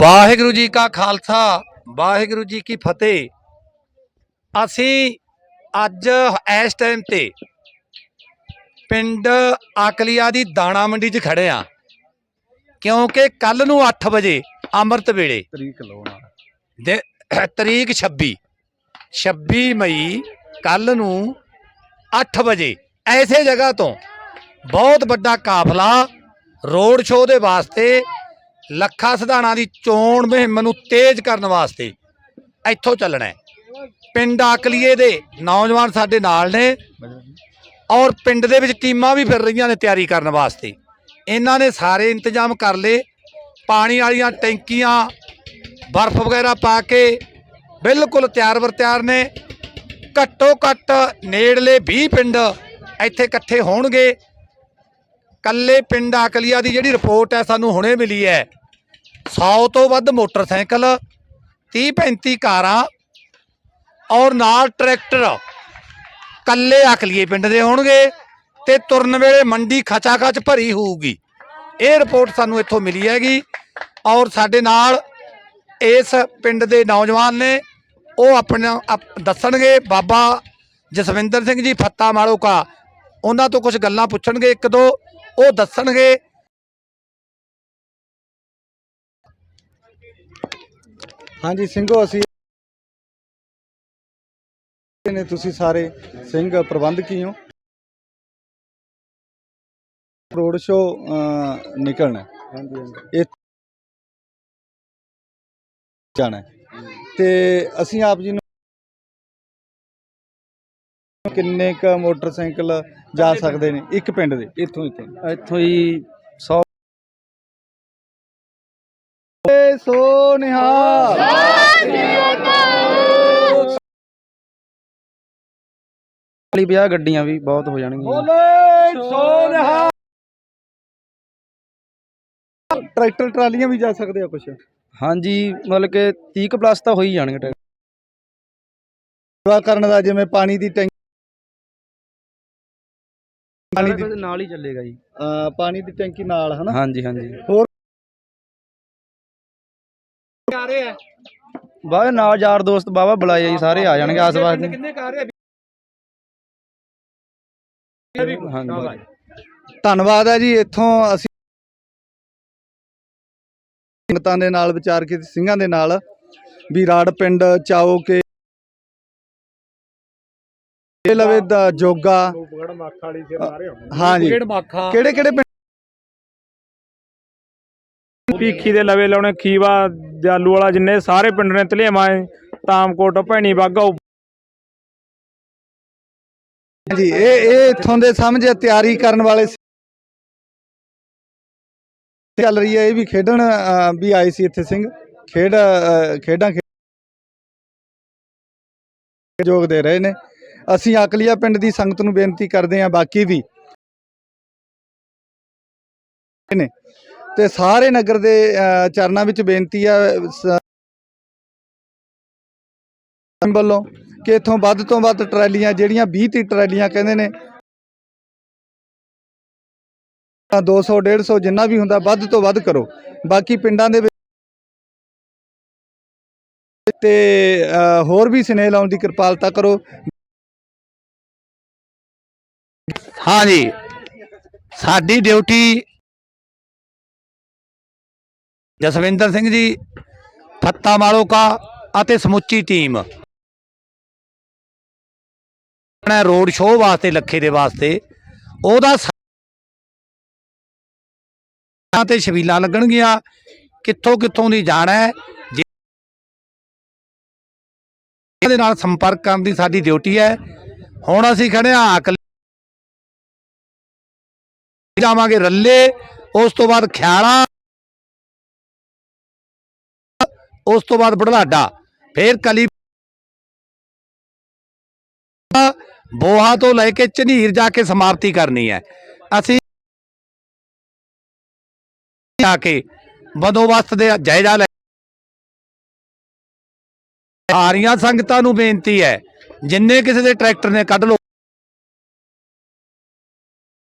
ਵਾਹਿਗੁਰੂ ਜੀ ਕਾ ਖਾਲਸਾ ਵਾਹਿਗੁਰੂ ਜੀ ਕੀ ਫਤਿਹ। ਅਸੀਂ ਅੱਜ ਇਸ ਟਾਈਮ ਤੇ ਪਿੰਡ ਆਕਲੀਆ ਦੀ ਦਾਣਾ ਮੰਡੀ 'ਚ ਖੜੇ ਆ। ਕਿਉਂਕਿ ਕੱਲ ਨੂੰ 8 ਵਜੇ ਅੰਮ੍ਰਿਤ ਵੇਲੇ। ਤਰੀਕ ਲਓ ਦੇ ਤਰੀਕ 26 26 ਮਈ ਕੱਲ ਨੂੰ 8 ਵਜੇ ਐਸੇ ਜਗ੍ਹਾ ਤੋਂ ਬਹੁਤ ਵੱਡਾ ਕਾਫਲਾ ਰੋਡ ਸ਼ੋਅ ਦੇ ਵਾਸਤੇ ਲੱਖਾ ਸਿਧਾਣਾ ਦੀ ਚੋਣ ਮੁਹਿੰਮ ਨੂੰ ਤੇਜ਼ ਕਰਨ ਵਾਸਤੇ ਇੱਥੋਂ ਚੱਲਣਾ ਹੈ। ਪਿੰਡ ਆਕਲੀਏ ਦੇ ਨੌਜਵਾਨ ਸਾਡੇ ਨਾਲ ਨੇ ਔਰ ਪਿੰਡ ਦੇ ਵਿੱਚ ਟੀਮਾਂ ਵੀ ਫਿਰ ਰਹੀਆਂ ਨੇ ਤਿਆਰੀ ਕਰਨ ਵਾਸਤੇ। ਇਹਨਾਂ ਨੇ ਸਾਰੇ ਇੰਤਜ਼ਾਮ ਕਰ ਲਏ। ਪਾਣੀ ਵਾਲੀਆਂ ਟੈਂਕੀਆਂ, ਬਰਫ਼ ਵਗੈਰਾ ਪਾ ਕੇ ਬਿਲਕੁਲ ਤਿਆਰ ਬਰ ਤਿਆਰ ਨੇ। ਘੱਟੋ ਘੱਟ ਨੇੜਲੇ 20 ਪਿੰਡ ਇੱਥੇ ਇਕੱਠੇ ਹੋਣਗੇ। ਕੱਲੇ ਪਿੰਡ ਆਕਲੀਆ ਦੀ ਜਿਹੜੀ ਰਿਪੋਰਟ ਹੈ ਸਾਨੂੰ ਹੁਣੇ ਮਿਲੀ ਹੈ। 100 ਤੋਂ ਵੱਧ ਮੋਟਰਸਾਈਕਲ 30 35 ਕਾਰਾਂ ਔਰ ਨਾਲ ਟਰੈਕਟਰ ਕੱਲੇ ਆਕਲੀਏ ਪਿੰਡ ਦੇ ਹੋਣਗੇ ਤੇ ਤੁਰਨ ਵੇਲੇ ਮੰਡੀ ਖਚਾ ਖਚ ਭਰੀ ਹੋਊਗੀ। ਇਹ ਰਿਪੋਰਟ ਸਾਨੂੰ ਇੱਥੋਂ ਮਿਲੀ ਹੈਗੀ ਔਰ ਸਾਡੇ ਨਾਲ ਇਸ ਪਿੰਡ ਦੇ ਨੌਜਵਾਨ ਨੇ, ਉਹ ਆਪਣਾ ਆਪ- ਦੱਸਣਗੇ। ਬਾਬਾ ਜਸਵਿੰਦਰ ਸਿੰਘ ਜੀ ਫੱਤਾ ਮਾਲੋਕਾ, ਉਹਨਾਂ ਤੋਂ ਕੁਝ ਗੱਲਾਂ ਪੁੱਛਣਗੇ ਇੱਕ ਦੋ। ਉਹ ਦੱਸਣਗੇ। ਹਾਂਜੀ ਸਿੰਘੋ ਅਸੀਂ ਨੇ ਤੁਸੀਂ ਸਾਰੇ ਸਿੰਘ ਪ੍ਰਬੰਧਕੀ ਹੋ ਰੋਡ ਸ਼ੋ ਨਿਕਲਣਾ ਹਾਂਜੀ ਹਾਂਜੀ। ਇਹ ਜਾਣਾ। ਤੇ ਅਸੀਂ ਆਪ ਜੀ ਨੂੰ ਕਿੰਨੇ ਕ ਮੋਟਰਸਾਈਕਲ ਜਾ ਸਕਦੇ ਨੇ? ਇੱਕ ਪਿੰਡ ਦੇ? ਇੱਥੋਂ ਇੱਥੋਂ ਇੱਥੋਂ ਹੀ 100 ਏ ਸੋ ਨਿਹਾਲ ਵਾਲੀ 50 ਗੱਡੀਆਂ ਵੀ ਬਹੁਤ ਹੋ ਜਾਣਗੀਆਂ। ਬੋਲੇ ਸੋ ਨਿਹਾਲ ਟਰੈਕਟਰ ਟਰਾਲੀਆਂ ਵੀ ਜਾ ਸਕਦੇ ਆ ਕੁਛ? ਹਾਂਜੀ ਮਤਲਬ ਕਿ 30 ਕੁ ਪਲੱਸ ਤਾਂ ਹੋ ਹੀ ਜਾਣਗੇ ਟਰੈਕਟਰ। ਸੇਵਾ ਕਰਨ ਦਾ ਜਿਵੇਂ ਪਾਣੀ ਦੀ ਟੈਂਕੀ ਪਾਣੀ ਦੀ ਨਾਲ ਹੀ ਚੱਲੇਗਾ ਜੀ। ਅਹ ਪਾਣੀ ਦੀ ਟੈਂਕੀ ਨਾਲ ਹਨਾ? ਹਾਂਜੀ ਹਾਂਜੀ। ਆ ਰਹੇ ਆ? ਬਾਹਰ ਨਾਲ ਯਾਰ ਦੋਸਤ ਬਾਵਾ ਬੁਲਾਏ ਜੀ ਸਾਰੇ ਆ ਜਾਣਗੇ ਆਸ-ਪਾਸ ਦੇ ਕਿੰਨੇ ਕਰ ਰਹੇ ਹਾਂਜੀ। ਧੰਨਵਾਦ ਹੈ ਜੀ ਇੱਥੋਂ ਅਸੀਂ ਸੰਗਤਾਂ ਦੇ ਨਾਲ ਵਿਚਾਰ ਕੇ ਸਿੰਘਾਂ ਦੇ ਨਾਲ ਵੀ ਰਾੜ ਪਿੰਡ ਚਾਓ ਕੇ ਇਹ ਲਵੇ ਦਾ ਜੋਗਾ। ਹਾਂ ਜੀ ਕਿਹੜ ਮਾਖਾ। ਕਿਹੜੇ ਕਿਹੜੇ ਪਿੰਡ? ਭੀਖੀ ਦੇ ਲਵੇ ਲਾਉਣੇ ਖੀਵਾ ਜਾਲੂ ਵਾਲਾ ਜਿੰਨੇ ਸਾਰੇ ਪਿੰਡ ਨੇ ਧਲੇਵਾਂ ਤਾਮਕੋਟ ਭੈਣੀ ਬਾਗਾ ਜੀ ਇਹ ਇਹ ਇੱਥੋਂ ਦੇ ਸਮਝ ਤਿਆਰੀ ਕਰਨ ਵਾਲੇ ਸੀ। ਚੱਲ ਰਹੀ ਹੈ ਇਹ ਵੀ ਖੇਡਣ ਵੀ ਆਏ ਸੀ ਇੱਥੇ ਸਿੰਘ। ਖੇਡ ਖੇਡਾਂ ਯੋਗ ਦੇ ਰਹੇ ਨੇ। ਅਸੀਂ ਅਕਲੀਆ ਪਿੰਡ ਦੀ ਸੰਗਤ ਨੂੰ ਬੇਨਤੀ ਕਰਦੇ ਹਾਂ, ਬਾਕੀ ਵੀ ਨੇ। ਤੇ ਸਾਰੇ ਨਗਰ ਦੇ ਚਰਨਾਂ ਵਿੱਚ ਬੇਨਤੀ ਆ ਵੱਲੋਂ ਕਿ ਇੱਥੋਂ ਵੱਧ ਤੋਂ ਵੱਧ ਟਰਾਲੀਆਂ, ਜਿਹੜੀਆਂ 20 30 ਟਰਾਲੀਆਂ ਕਹਿੰਦੇ ਨੇ, ਤਾਂ 200 150 ਜਿੰਨਾ ਵੀ ਹੁੰਦਾ, ਵੱਧ ਤੋਂ ਵੱਧ ਕਰੋ। ਬਾਕੀ ਪਿੰਡਾਂ ਦੇ ਵਿੱਚ ਤੇ ਹੋਰ ਵੀ ਸਨੇਹ ਲਾਉਣ ਦੀ ਕਿਰਪਾਲਤਾ ਕਰੋ। ਹਾਂਜੀ। ਸਾਡੀ ਡਿਊਟੀ ਜਸਵਿੰਦਰ ਸਿੰਘ ਜੀ, ਫੱਤਾ ਮਾਲੋਕਾ ਅਤੇ ਸਮੁੱਚੀ ਟੀਮ। ਆਪਣਾ ਰੋਡ ਸ਼ੋਅ ਵਾਸਤੇ, ਲੱਖੇ ਦੇ ਵਾਸਤੇ। ਉਹਦਾ ਸ- ਤੇ ਛਬੀਲਾਂ ਲੱਗਣਗੀਆਂ। ਕਿੱਥੋਂ ਕਿੱਥੋਂ ਦੀ ਜਾਣਾ ਹੈ ਦੇ ਨਾਲ ਸੰਪਰਕ ਕਰਨ ਦੀ ਸਾਡੀ ਡਿਊਟੀ ਹੈ। ਹੁਣ ਅਸੀਂ ਖੜੇ ਹਾਂ ਜਾਵਾਂਗੇ ਰੱਲੇ, ਉਸ ਤੋਂ ਬਾਅਦ ਖਿਆਲਾ, ਉਸ ਤੋਂ ਬਾਅਦ ਬੜਲਾਡਾ, ਫਿਰ ਕਲੀ ਬੋਹਾ ਤੋਂ ਲੈ ਕੇ ਝਨੀਰ ਜਾ ਕੇ ਸਮਾਪਤੀ ਕਰਨੀ ਹੈ। ਅਸੀਂ ਜਾ ਕੇ ਬੰਦੋਬਸਤ ਦੇ ਜਾਇਜ਼ਾ ਲੈ ਸਾਰੀਆਂ ਸੰਗਤਾਂ ਨੂੰ ਬੇਨਤੀ ਹੈ, ਜਿੰਨੇ ਕਿਸੇ ਦੇ ਟਰੈਕਟਰ ਨੇ ਕੱਢ ਲਓ।